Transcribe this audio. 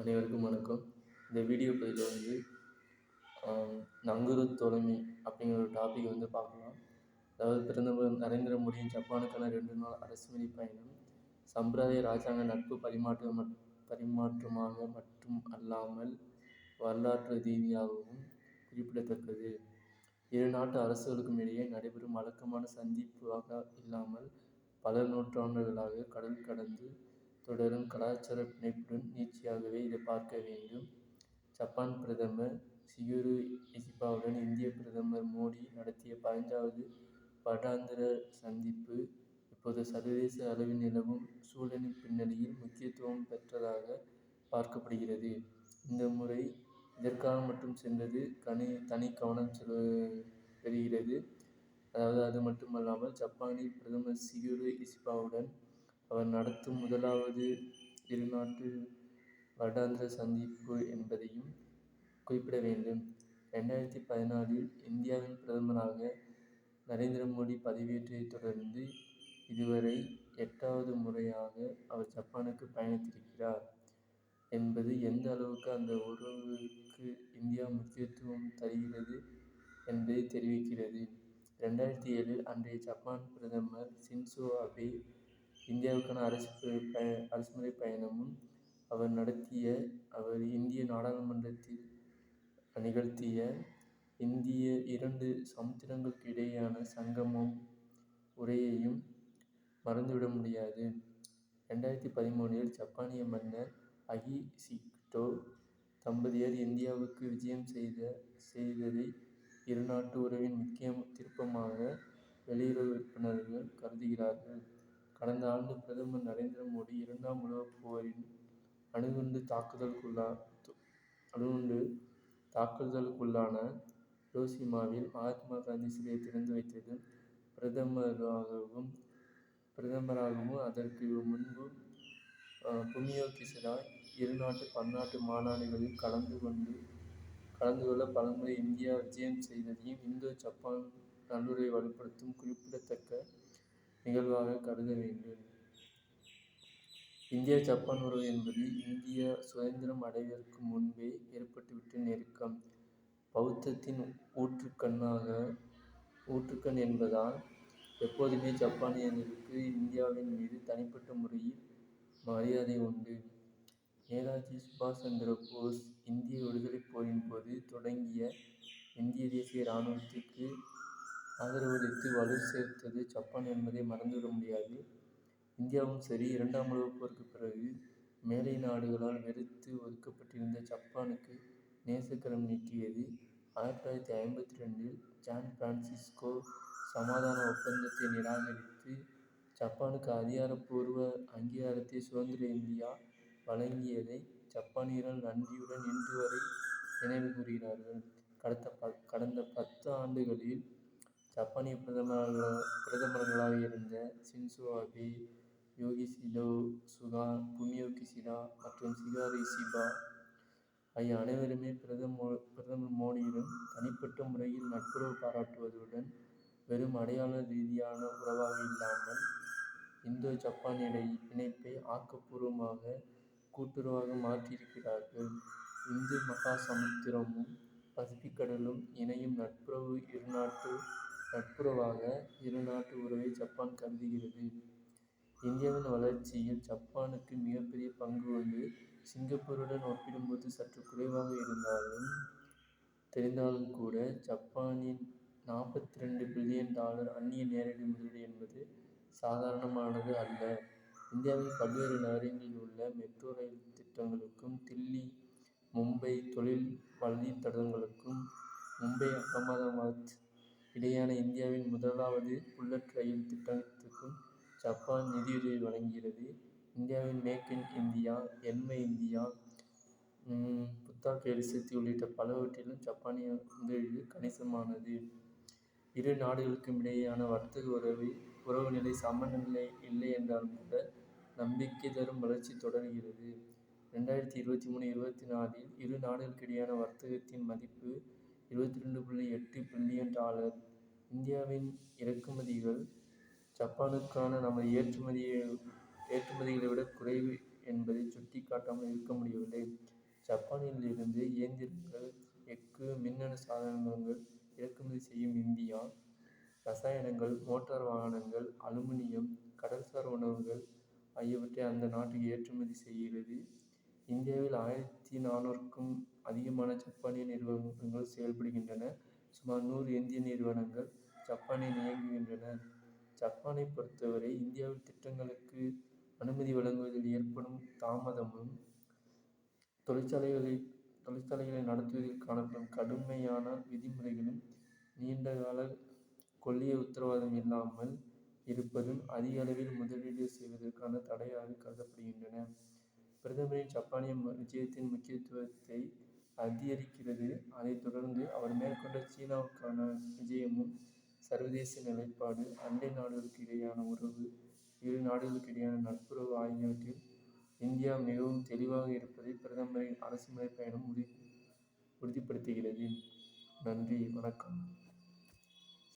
அனைவருக்கும் வணக்கம். இந்த வீடியோ பதிவில் வந்து நங்குரு தோழமை அப்படிங்கிற ஒரு டாபிக் வந்து பார்க்கலாம். அதாவது பிரதமர் நரேந்திர மோடியின் ஜப்பானுக்கான ரெண்டு நாள் அரசுமுறை பயணம் சம்பிரதாய ராஜாங்க நட்பு பரிமாற்றம் பரிமாற்றமாக மட்டும் அல்லாமல் வரலாற்று ரீதியாகவும் குறிப்பிடத்தக்கது. இரு நாட்டு அரசுகளுக்கும் இடையே நடைபெறும் வழக்கமான சந்திப்பாக இல்லாமல் பல நூற்றாண்டுகளாக கடல் கடந்து தொடரும் கலாச்சார பிணைப்புடன் நீட்சியாகவே இதை பார்க்க வேண்டும். ஜப்பான் பிரதமர் சிகுரு இசிபாவுடன் இந்திய பிரதமர் மோடி நடத்திய பதினஞ்சாவது வருடாந்திர சந்திப்பு இப்போது சர்வதேச அளவில் நிலவும் சூழலின் பின்னணியில் முக்கியத்துவம் பெற்றதாக பார்க்கப்படுகிறது. இந்த முறை இதற்காக மட்டும் சென்றது தனி கவனம் பெறுகிறது. அதாவது அது மட்டுமல்லாமல் ஜப்பானின் பிரதமர் சிகுரு இசிபாவுடன் அவர் நடத்தும் முதலாவது இருநாட்டு வருடாந்திர சந்திப்பு என்பதையும் குறிப்பிட வேண்டும். ரெண்டாயிரத்தி பதினாலில் இந்தியாவின் பிரதமராக நரேந்திர மோடி பதவியேற்றைத் தொடர்ந்து இதுவரை எட்டாவது முறையாக அவர் ஜப்பானுக்கு பயணித்திருக்கிறார் என்பது எந்த அளவுக்கு அந்த உறவுக்கு இந்தியா முக்கியத்துவம் தருகிறது என்பதை தெரிவிக்கிறது. ரெண்டாயிரத்தி ஏழில் அன்றைய ஜப்பான் பிரதமர் சின்சோ அபே இந்தியாவுக்கான அரசு அரசுமுறை பயணமும் அவர் நடத்திய அவர் இந்திய நாடாளுமன்றத்தில் நிகழ்த்திய இந்திய இரண்டு சமுத்திரங்களுக்கு இடையேயான சங்கமம் உரையையும் மறந்துவிட முடியாது. ரெண்டாயிரத்தி பதிமூனில் ஜப்பானிய மன்னர் அகி சிக்டோ தம்பதியர் இந்தியாவுக்கு விஜயம் செய்த செய்ததை இருநாட்டு உறவின் முக்கிய திருப்பமாக வெளியுறவு உறுப்பினர்கள் கருதுகிறார்கள். கடந்த ஆண்டு பிரதமர் நரேந்திர மோடி இரண்டாம் உலகப் போரின் அணுகுண்டு தாக்குதலுக்குள்ளான ஹிரோஷிமாவில் மகாத்மா காந்தி சிலையை திறந்து வைத்தது பிரதமராகவும் பிரதமராகவும் அதற்கு முன்பு ஃபுமியோ இரு இருநாட்டு பன்னாட்டு மாநாடுகளில் கலந்து கொண்டு கலந்து கொள்ள பலமுறை இந்தியா விஜயம் செய்ததையும் இந்தோ ஜப்பான் நல்லுறை வலுப்படுத்தும் குறிப்பிடத்தக்க நிகழ்வாக கருத வேண்டும். இந்தியா ஜப்பான் உறவு என்பது இந்திய சுதந்திரம் அடைவதற்கு முன்பே ஏற்பட்டுவிட்ட நெருக்கம். பௌத்தத்தின் ஊற்றுக்கண்ணாக ஊற்றுக்கண் என்பதால் எப்போதுமே ஜப்பானியர்களுக்கு இந்தியாவின் மீது தனிப்பட்ட முறையில் மரியாதை உண்டு. நேதாஜி சுபாஷ் சந்திர போஸ் இந்திய விடுதலைப் போரின் போது தொடங்கிய இந்திய தேசிய இராணுவத்திற்கு ஆதரவளித்து வலு சேர்த்தது ஜப்பான் என்பதை மறந்துவிட முடியாது. இந்தியாவும் சரி இரண்டாம் உலகப் போருக்குப் பிறகு மேலை நாடுகளால் வெறுத்து ஒதுக்கப்பட்டிருந்த ஜப்பானுக்கு நேசக்கரம் நீட்டியது. ஆயிரத்தி தொள்ளாயிரத்தி ஐம்பத்தி ரெண்டில் சான் பிரான்சிஸ்கோ சமாதான ஒப்பந்தத்தை நிராகரித்து ஜப்பானுக்கு அதிகாரப்பூர்வ அங்கீகாரத்தை சுதந்திர இந்தியா வழங்கியதை ஜப்பானியர்கள் நன்றியுடன் இன்று வரை நினைவு கூறுகிறார்கள். கடந்த ப கடந்த பத்து ஆண்டுகளில் ஜப்பானிய பிரதமர்களாக இருந்த Shinzo Abe யோகிசிடோ Suga Fumio Kishida மற்றும் சிகாரி சிபா ஆகிய அனைவருமே பிரதமர் மோடியுடன் தனிப்பட்ட முறையில் நட்புறவு பாராட்டுவதுடன் வெறும் அடையாள ரீதியான உறவாக இல்லாமல் இந்தோ ஜப்பான் இணைப்பை ஆக்கப்பூர்வமாக கூட்டுறவாக மாற்றியிருக்கிறார்கள். இந்து மகா சமுத்திரமும் பசிபிக் கடலும் இணையும் நட்புறவாக இருநாட்டு உறவை ஜப்பான் கருதுகிறது. இந்தியாவின் வளர்ச்சியில் ஜப்பானுக்கு மிகப்பெரிய பங்கு உண்டு. சிங்கப்பூருடன் ஒப்பிடும்போது சற்று குறைவாக இருந்தாலும் தெரிந்தாலும் கூட ஜப்பானின் நாற்பத்தி ரெண்டு பில்லியன் டாலர் அந்நிய நேரடி முதலீடு என்பது சாதாரணமானது அல்ல. இந்தியாவின் பல்வேறு நகரங்களில் உள்ள மெட்ரோ ரயில் திட்டங்களுக்கும் தில்லி மும்பை தொழில் வழித்தடங்களுக்கும் மும்பை அகமதாபாத் இடையேயான இந்தியாவின் முதலாவது புல்லட் ரயில் திட்டத்துக்கும் ஜப்பான் நிதியுதவி வழங்குகிறது. இந்தியாவின் மேக் இன் இந்தியா எண்மை இந்தியா புத்தாக்க எரிசக்தி உள்ளிட்ட பலவற்றிலும் ஜப்பானிய முதலீடு கணிசமானது. இரு நாடுகளுக்கும் இடையேயான வர்த்தக உறவு உறவு நிலை சமநிலை இல்லை என்றாலும் கூட நம்பிக்கை தரும் வளர்ச்சி தொடர்கிறது. ரெண்டாயிரத்தி இருபத்தி மூணு இருபத்தி நாலில் இரு நாடுகளுக்கிடையான வர்த்தகத்தின் மதிப்பு இருபத்தி ரெண்டு புள்ளி எட்டு பில்லியன் டாலர். இந்தியாவின் இறக்குமதிகள் ஜப்பானுக்கான நமது ஏற்றுமதியை ஏற்றுமதிகளை விட குறைவு என்பதை சுட்டிக்காட்டாமல் இருக்க முடியவில்லை. ஜப்பானிலிருந்து இயந்திரங்கள், எஃகு, மின்னணு சாதனங்கள் இறக்குமதி செய்யும் இந்தியா, ரசாயனங்கள், மோட்டார் வாகனங்கள், அலுமினியம், கடல்சார் உணவுகள் ஆகியவற்றை அந்த நாட்டுக்கு ஏற்றுமதி செய்கிறது. இந்தியாவில் ஆயிரத்தி நானூறுக்கும் அதிகமான ஜப்பானிய நிறுவனங்கள் செயல்படுகின்றன. சுமார் நூறு இந்திய நிறுவனங்கள் ஜப்பானில் இயங்குகின்றன. ஜப்பானைப் பொறுத்தவரை இந்தியாவில் திட்டங்களுக்கு அனுமதி வழங்குவதில் ஏற்படும் தாமதமும், தொழிற்சாலைகளை தொழிற்சாலைகளை நடத்துவதில் காணப்படும் கடுமையான விதிமுறைகளும், நீண்ட கால கொள்ளிய உத்தரவாதம் இல்லாமல் இருப்பதும் அதிக அளவில் முதலீடு செய்வதற்கான தடையாக கருதப்படுகின்றன. பிரதமரின் ஜப்பானிய விஜயத்தின் முக்கியத்துவத்தை அதிகரிக்கிறது. அதைத் தொடர்ந்து அவர் மேற்கொண்ட சீனாவுக்கான விஜயமும், சர்வதேச நிலைப்பாடு, அண்டை நாடுகளுக்கு இடையான உறவு, இரு நாடுகளுக்கிடையேயான நட்புறவு ஆகியவற்றில் இந்தியா மிகவும் தெளிவாக இருப்பதை பிரதமரின் அரசுமுறைப் பயணம் உறுதிப்படுத்துகிறது. நன்றி, வணக்கம்.